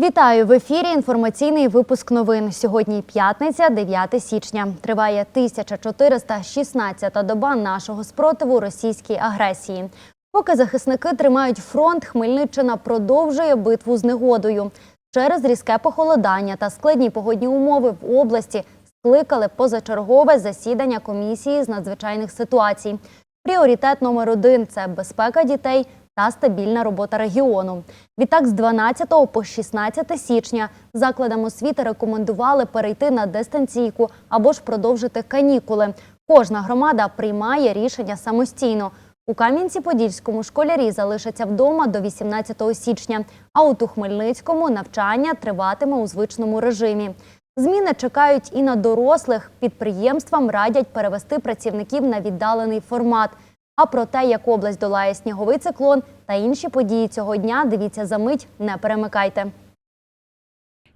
Вітаю в ефірі. Інформаційний випуск новин. Сьогодні п'ятниця, 9 січня. Триває 1416-та доба нашого спротиву російській агресії. Поки захисники тримають фронт, Хмельниччина продовжує битву з негодою. Через різке похолодання та складні погодні умови в області скликали позачергове засідання комісії з надзвичайних ситуацій. Пріоритет номер один це безпека дітей та стабільна робота регіону. Відтак, з 12 по 16 січня закладам освіти рекомендували перейти на дистанційку або ж продовжити канікули. Кожна громада приймає рішення самостійно. У Кам'янці-Подільському школярі залишаться вдома до 18 січня, а от у Хмельницькому навчання триватиме у звичному режимі. Зміни чекають і на дорослих. Підприємствам радять перевести працівників на віддалений формат. А про те, як область долає сніговий циклон та інші події цього дня, дивіться за мить, не перемикайте.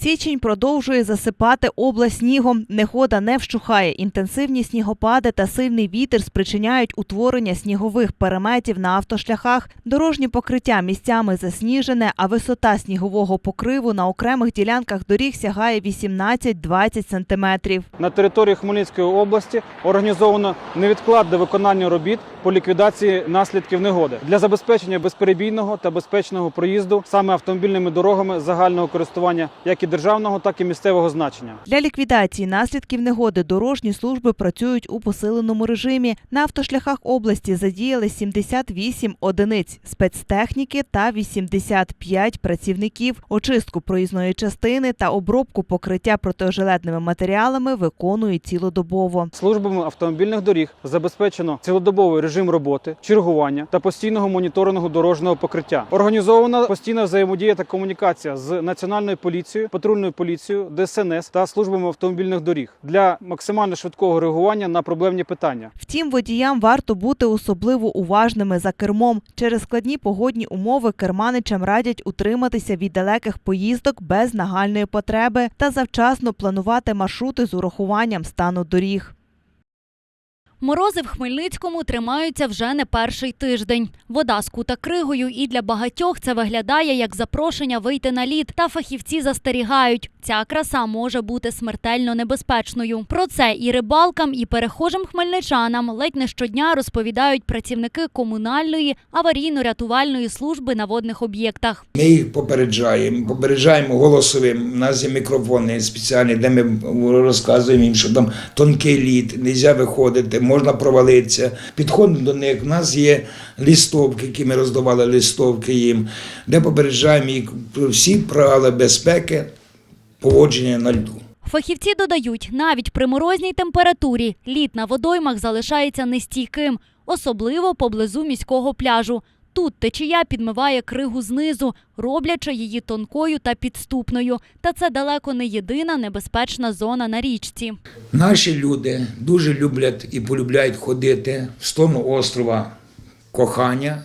Січень продовжує засипати область снігом. Негода не вщухає. Інтенсивні снігопади та сильний вітер спричиняють утворення снігових переметів на автошляхах. Дорожнє покриття місцями засніжене, а висота снігового покриву на окремих ділянках доріг сягає 18-20 сантиметрів. На території Хмельницької області організовано невідкладне виконання робіт по ліквідації наслідків негоди для забезпечення безперебійного та безпечного проїзду саме автомобільними дорогами загального користування, як і державного, так і місцевого значення. Для ліквідації наслідків негоди дорожні служби працюють у посиленому режимі. На автошляхах області задіяли 78 одиниць спецтехніки та 85 працівників. Очистку проїзної частини та обробку покриття протижилетними матеріалами виконують цілодобово. Службами автомобільних доріг забезпечено цілодобовий режим роботи, чергування та постійного моніторингу дорожнього покриття. Організована постійна взаємодія та комунікація з національною поліцією, патрульною поліцією, ДСНС та службами автомобільних доріг для максимально швидкого реагування на проблемні питання. Втім, водіям варто бути особливо уважними за кермом. Через складні погодні умови керманичам радять утриматися від далеких поїздок без нагальної потреби та завчасно планувати маршрути з урахуванням стану доріг. Морози в Хмельницькому тримаються вже не перший тиждень. Вода скута кригою, і для багатьох це виглядає як запрошення вийти на лід. Та фахівці застерігають, ця краса може бути смертельно небезпечною. Про це і рибалкам, і перехожим хмельничанам ледь не щодня розповідають працівники комунальної аварійно-рятувальної служби на водних об'єктах. Ми їх попереджаємо, попереджаємо голосовим. У нас є мікрофони спеціальні, де ми розказуємо їм, що там тонкий лід, не можна виходити, можна провалитися. Підходимо до них. У нас є листовки, які ми роздавали листовки їм, де попереджаємо їх всі правила безпеки поводження на льду. Фахівці додають, навіть при морозній температурі лід на водоймах залишається нестійким, особливо поблизу міського пляжу. Тут течія підмиває кригу знизу, роблячи її тонкою та підступною. Та це далеко не єдина небезпечна зона на річці. Наші люди дуже люблять і полюбляють ходити в сторону острова Кохання,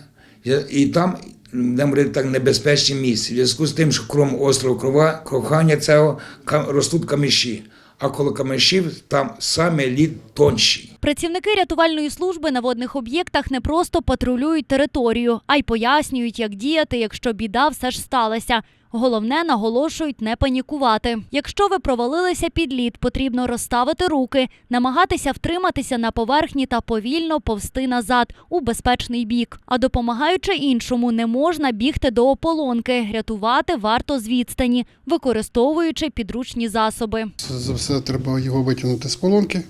і там де говорити так небезпечні місця. В зв'язку з тим, що крім острова Крова, Кохання цього ростуть каміші, а коло камешів там саме лід тонший. Працівники рятувальної служби на водних об'єктах не просто патрулюють територію, а й пояснюють, як діяти, якщо біда все ж сталася. Головне, наголошують не панікувати. Якщо ви провалилися під лід, потрібно розставити руки, намагатися втриматися на поверхні та повільно повсти назад у безпечний бік. А допомагаючи іншому, не можна бігти до ополонки. Рятувати варто з відстані, використовуючи підручні засоби. За все треба його витягнути з полонки,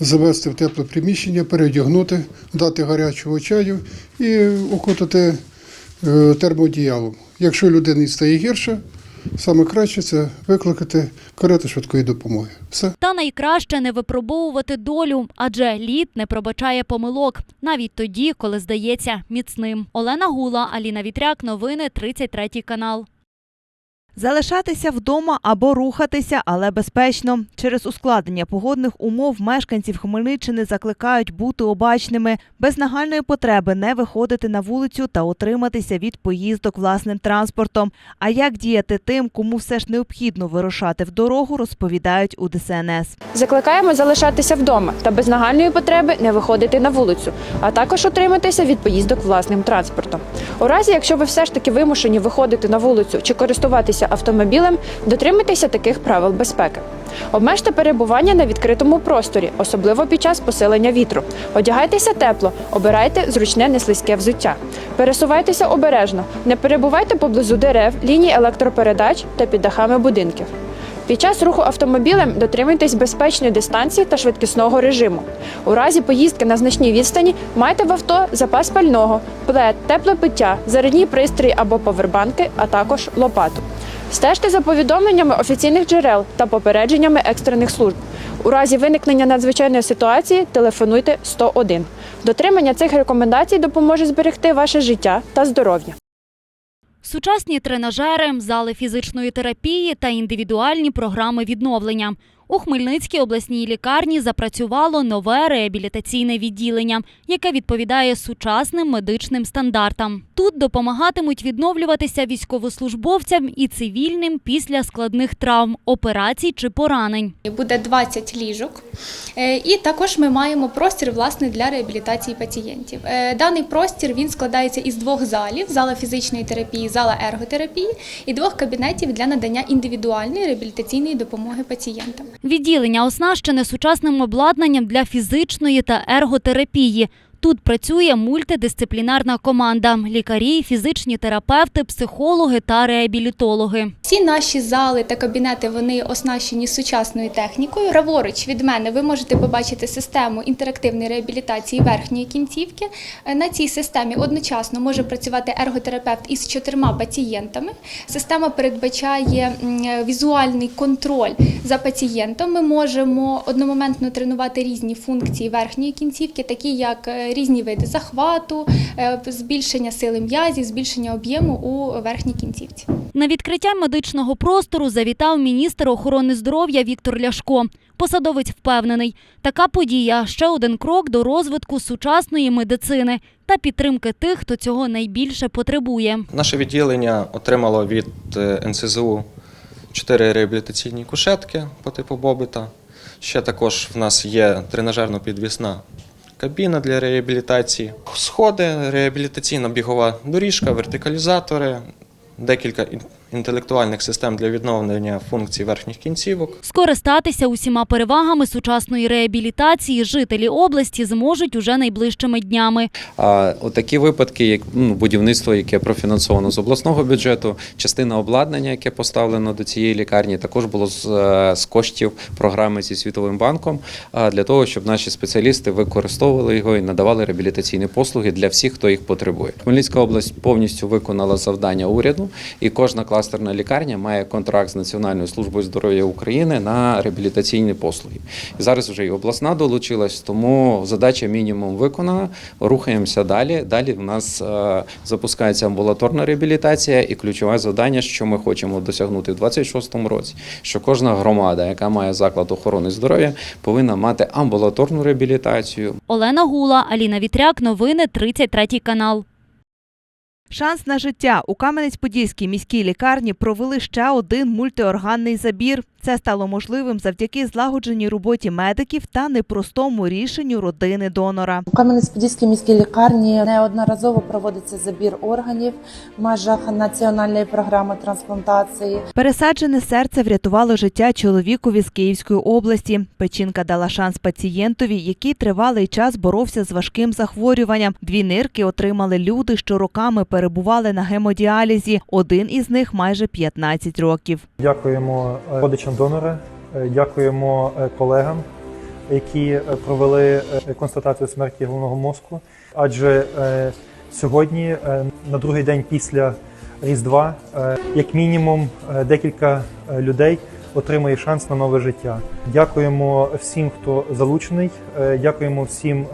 завести в тепле приміщення, переодягнути, дати гарячого чаю і окутати е, термоодіялом. Якщо людині стає гірше, саме краще це викликати карету швидкої допомоги. Все. Та найкраще не випробовувати долю, адже лід не пробачає помилок, навіть тоді, коли здається міцним. Олена Гула, Аліна Вітряк, новини 33 канал. Залишатися вдома або рухатися, але безпечно. Через ускладнення погодних умов мешканців Хмельниччини закликають бути обачними, без нагальної потреби не виходити на вулицю та утриматися від поїздок власним транспортом. А як діяти тим, кому все ж необхідно вирушати в дорогу, розповідають у ДСНС. Закликаємо залишатися вдома та без нагальної потреби не виходити на вулицю, а також утриматися від поїздок власним транспортом. У разі, якщо ви все ж таки вимушені виходити на вулицю чи користуватися пересуватися автомобілем, дотримуйтеся таких правил безпеки. Обмежте перебування на відкритому просторі, особливо під час посилення вітру. Одягайтеся тепло, обирайте зручне неслизьке взуття. Пересувайтеся обережно, не перебувайте поблизу дерев, ліній електропередач та під дахами будинків. Під час руху автомобілем дотримуйтесь безпечної дистанції та швидкісного режиму. У разі поїздки на значній відстані майте в авто запас пального, плед, тепле пиття, зарядні пристрої або повербанки, а також лопату. Стежте за повідомленнями офіційних джерел та попередженнями екстрених служб. У разі виникнення надзвичайної ситуації телефонуйте 101. Дотримання цих рекомендацій допоможе зберегти ваше життя та здоров'я. Сучасні тренажери, зали фізичної терапії та індивідуальні програми відновлення. У Хмельницькій обласній лікарні запрацювало нове реабілітаційне відділення, яке відповідає сучасним медичним стандартам. Тут допомагатимуть відновлюватися військовослужбовцям і цивільним після складних травм, операцій чи поранень. Буде 20 ліжок, Е, і також ми маємо простір власне для реабілітації пацієнтів. Е, Даний простір він складається із двох залів: зала фізичної терапії, зала ерготерапії і двох кабінетів для надання індивідуальної реабілітаційної допомоги пацієнтам. Відділення оснащене сучасним обладнанням для фізичної та ерготерапії. Тут працює мультидисциплінарна команда: лікарі, фізичні терапевти, психологи та реабілітологи. Всі наші зали та кабінети вони оснащені сучасною технікою. Праворуч від мене ви можете побачити систему інтерактивної реабілітації верхньої кінцівки. Е, На цій системі одночасно може працювати ерготерапевт із чотирма пацієнтами. Система передбачає е, візуальний контроль за пацієнтом. Ми можемо одномоментно тренувати різні функції верхньої кінцівки, такі як е, різні види захвату, е, збільшення сили м'язів, збільшення об'єму у верхній кінцівці. На відкриття медичного простору завітав міністр охорони здоров'я Віктор Ляшко. Посадовець впевнений, така подія ще один крок до розвитку сучасної медицини та підтримки тих, хто цього найбільше потребує. Наше відділення отримало від е, НСЗУ чотири реабілітаційні кушетки по типу Бобита. Ще також в нас є тренажерно-підвісна кабіна для реабілітації, сходи, реабілітаційна бігова доріжка, вертикалізатори, декілька інтелектуальних систем для відновлення функцій верхніх кінцівок. Скористатися усіма перевагами сучасної реабілітації жителі області зможуть уже найближчими днями. А отакі випадки, як ну, будівництво, яке профінансовано з обласного бюджету, частина обладнання, яке поставлено до цієї лікарні, також було з, е, з коштів програми зі світовим банком для того, щоб наші спеціалісти використовували його і надавали реабілітаційні послуги для всіх, хто їх потребує. Хмельницька область повністю виконала завдання уряду, і кожна кластерна лікарня має контракт з Національною службою здоров'я України на реабілітаційні послуги. І зараз вже і обласна долучилась, тому задача мінімум виконана. Рухаємося далі. Далі у нас е, запускається амбулаторна реабілітація, і ключове завдання, що ми хочемо досягнути в 2026 році, що кожна громада, яка має заклад охорони здоров'я, повинна мати амбулаторну реабілітацію, Олена Гула, Аліна Вітряк, новини 33 канал. Шанс на життя у Кам'янець-Подільській міській лікарні провели ще один мультиорганний забір. Це стало можливим завдяки злагодженій роботі медиків та непростому рішенню родини донора. У Кам'янець-Подільській міській лікарні неодноразово проводиться забір органів в межах національної програми трансплантації. Пересаджене серце врятувало життя чоловікові з Київської області. Печінка дала шанс пацієнтові, який тривалий час боровся з важким захворюванням. Дві нирки отримали люди, що роками перебували на гемодіалізі. Один із них майже 15 років. Дякуємо е, родичам донора, е, дякуємо е, колегам, які е, провели констатацію смерті головного мозку. Адже сьогодні, на другий день після Різдва, як мінімум декілька людей отримує шанс на нове життя. Дякуємо всім, хто залучений, дякуємо всім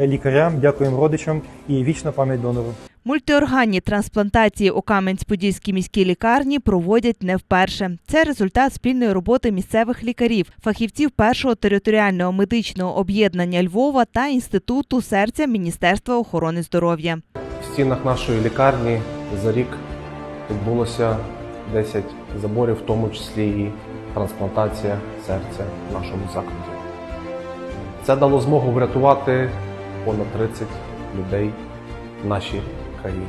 лікарям, дякуємо родичам і вічна пам'ять донору. Мультиорганні трансплантації у Кам'янець-Подільській міській лікарні проводять не вперше. Це результат спільної роботи місцевих лікарів, фахівців першого територіального медичного об'єднання Львова та інституту серця Міністерства охорони здоров'я. В стінах нашої лікарні за рік відбулося 10 заборів, в тому числі і трансплантація серця в нашому закладі. Це дало змогу врятувати понад 30 людей нашій країні.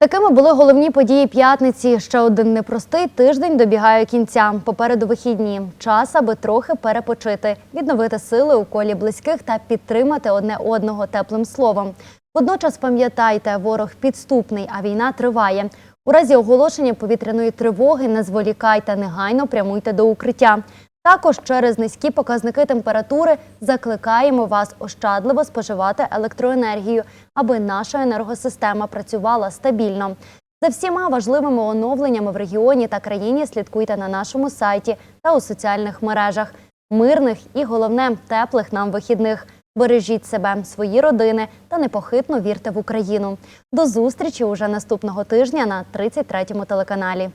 Такими були головні події п'ятниці. Ще один непростий тиждень добігає кінця. Попереду вихідні. Час, аби трохи перепочити, відновити сили у колі близьких та підтримати одне одного теплим словом. Водночас пам'ятайте, ворог підступний, а війна триває. У разі оголошення повітряної тривоги не зволікайте, негайно прямуйте до укриття. Також через низькі показники температури закликаємо вас ощадливо споживати електроенергію, аби наша енергосистема працювала стабільно. За всіма важливими оновленнями в регіоні та країні слідкуйте на нашому сайті та у соціальних мережах. Мирних і головне теплих нам вихідних. Бережіть себе, свої родини та непохитно вірте в Україну. До зустрічі уже наступного тижня на 33-му телеканалі.